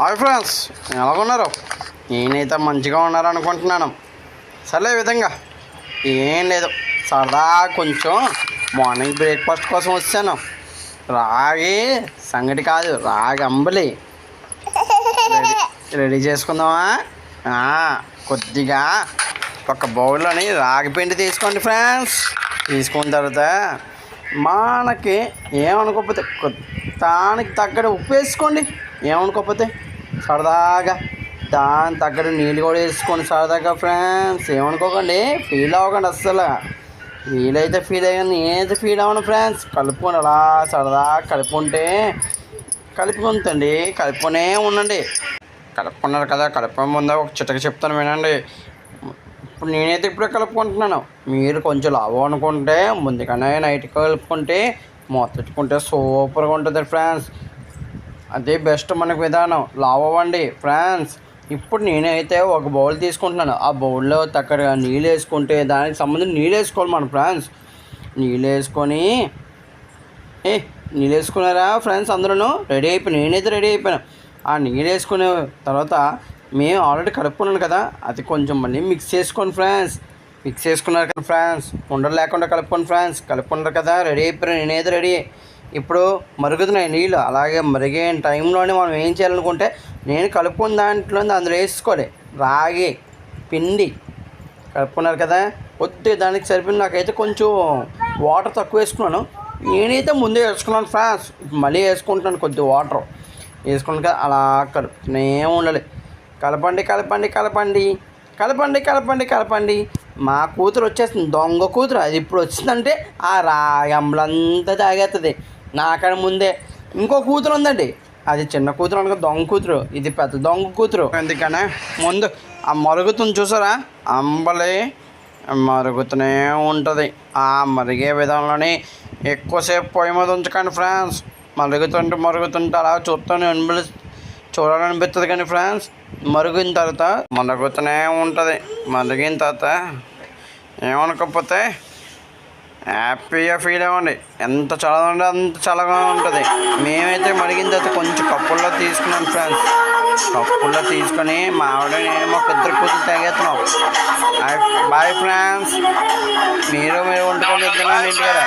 Hi friends ఎలాగున్నారు? నేనైతే మంచిగా ఉన్నారు అనుకుంటున్నాను సరే విధంగా. ఏం లేదు. సరదా కొంచెం మార్నింగ్ బ్రేక్ఫాస్ట్ కోసం వచ్చాను. రాగి సంగటి కాదు రాగి అంబలి. రెడీ రెడీ చేసుకుందామా? కొద్దిగా ఒక బౌల్లోని రాగి పిండి తీసుకోండి ఫ్రెండ్స్ తీసుకున్న తర్వాత మనకి ఏమనుకోకపోతే దానికి తగ్గట్టు ఉప్పు వేసుకోండి. ఏమనుకోకపోతే? సరదాగా దాని తగ్గట్టు నీళ్ళు కూడా వేసుకోండి సరదాగా ఫ్రెండ్స్ ఏమనుకోకండి ఫీల్ అవ్వకండి అస్సలు. ఫీల్ అయితే ఫీల్ అయ్యాను నేనైతే ఫీల్ అవ్వను ఫ్రెండ్స్ కలుపుకోండి అలా సరదా కలుపుకుంటే కలుపుకుందండి కలుపుకొనే ఉండండి. కలుపుకున్నారు కదా కలుపుకునే ముందా ఒక చిటక చెప్తాను వినండి. ఇప్పుడు నేనైతే ఇప్పుడే కలుపుకుంటున్నాను. మీరు కొంచెం లాభం అనుకుంటే ముందుగానే నైట్ కలుపుకుంటే మొత్తం సూపర్గా ఉంటుంది ఫ్రెండ్స్ అదే బెస్ట్ మనకు విధానం. లావండి ఫ్రాన్స్ ఇప్పుడు నేనైతే ఒక బౌల్ తీసుకుంటున్నాను. ఆ బౌల్లో తగ్గగా నీళ్ళు వేసుకుంటే దానికి సంబంధించి నీళ్ళు వేసుకోవాలి మన ఫ్రెండ్స్ నీళ్ళు వేసుకొని ఏ నీళ్ళు వేసుకున్నారా ఫ్రెండ్స్ అందరూ రెడీ అయిపోయి నేనైతే రెడీ అయిపోయాను. ఆ నీళ్ళు వేసుకునే తర్వాత మేము ఆల్రెడీ కలుపుకున్నాను కదా అది కొంచెం మళ్ళీ మిక్స్ చేసుకోండి ఫ్రెండ్స్ మిక్స్ చేసుకున్నారు కదా ఫ్రెండ్స్ ఉండలు లేకుండా కలుపుకోండి ఫ్రెండ్స్ కలుపుకున్నారు కదా రెడీ అయిపోయాను నేనైతే రెడీ. ఇప్పుడు మరుగుతున్నాయి నీళ్ళు అలాగే మరిగే టైంలోనే మనం ఏం చేయాలనుకుంటే నేను కలుపుకున్న దాంట్లో అందులో వేసుకోవాలి. రాగి పిండి కలుపుకున్నారు కదా? కొద్ది దానికి సరిపోయింది. నాకైతే కొంచెం వాటర్ తక్కువ వేసుకున్నాను. నేనైతే ముందే వేసుకున్నాను ఫ్రాన్స్ మళ్ళీ వేసుకుంటున్నాను కొద్ది వాటర్. వేసుకున్నాను కదా అలా కలుపుతూనే ఉండాలి. కలపండి కలపండి కలపండి. కలపండి కలపండి కలపండి. మా కూతురు వచ్చేస్తుంది దొంగ కూతురు. అది ఇప్పుడు వచ్చిందంటే ఆ రాగంబలంతా తాగేస్తుంది నాకన్నా ముందే. ఇంకో కూతురు ఉందండి. అది చిన్న కూతురు అనుకో దొంగ కూతురు. ఇది పెద్ద దొంగ కూతురు. ఎందుకనే ముందు ఆ మరుగుతుంది చూసారా? అంబలి మరుగుతూనే ఉంటుంది. ఆ మరిగే విధానంలోనే ఎక్కువసేపు పొయ్యి మీద ఉంచకండి ఫ్రెండ్స్. మరుగుతుంటే మరుగుతుంటే అలా చూస్తూనే అనిపి చూడాలనిపిస్తుంది కానీ ఫ్రెండ్స్. మరిగిన తర్వాత మరుగుతూనే ఉంటుంది. మరిగిన తర్వాత ఏమనుకోకపోతే హ్యాపీగా ఫీల్ అవ్వండి. ఎంత చల్లగా ఉంటే అంత చల్లగా ఉంటుంది. మేమైతే మడిగిన తర్వాత కొంచెం కప్పుల్లో తీసుకున్నాం ఫ్రెండ్స్. కప్పుల్లో తీసుకొని మా ఆవిడ నేను ఒక ఇద్దరు కూతురు తాగేస్తున్నాం బాయ్ ఫ్రెండ్స్. మీరు మీరు వండుకొని ఇద్దరు ఇంటి కదా